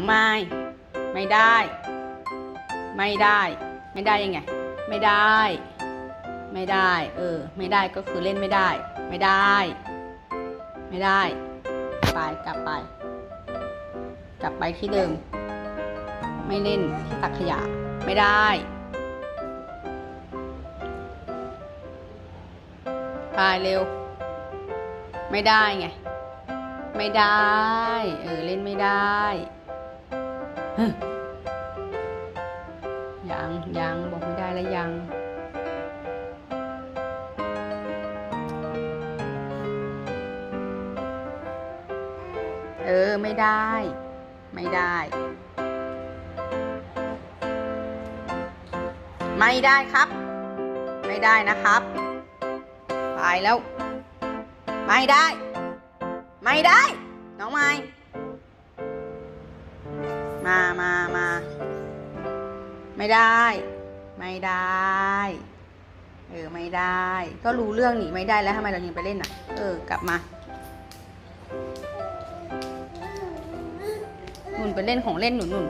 องไม้ไม่ได้ ไม่ได้ ไม่ได้ยังไง ไม่ได้ ไม่ได้ เออ ไม่ได้ก็คือเล่นไม่ได้ ไม่ได้ ไม่ได้ ไปกลับไป กลับไปที่เดิม ไม่เล่นที่ตักขยะ ไม่ได้ไปเร็ว ไม่ได้ไง ไม่ได้ เออ เล่นไม่ได้ ยังยังบอกไม่ได้แล้วยังเออ ไม่ได้ ไม่ได้ ไม่ได้ครับ ไม่ได้นะครับ ไปแล้ว ไม่ได้ ไม่ได้ น้องไม้ ไม่ได้ ไม่ได้ เออ ไม่ได้ ก็รู้เรื่องหนีไม่ได้แล้วทำไมเรายังไปเล่นอะ เออ กลับมาหนุนไปเล่นของเล่นหนุนหนุน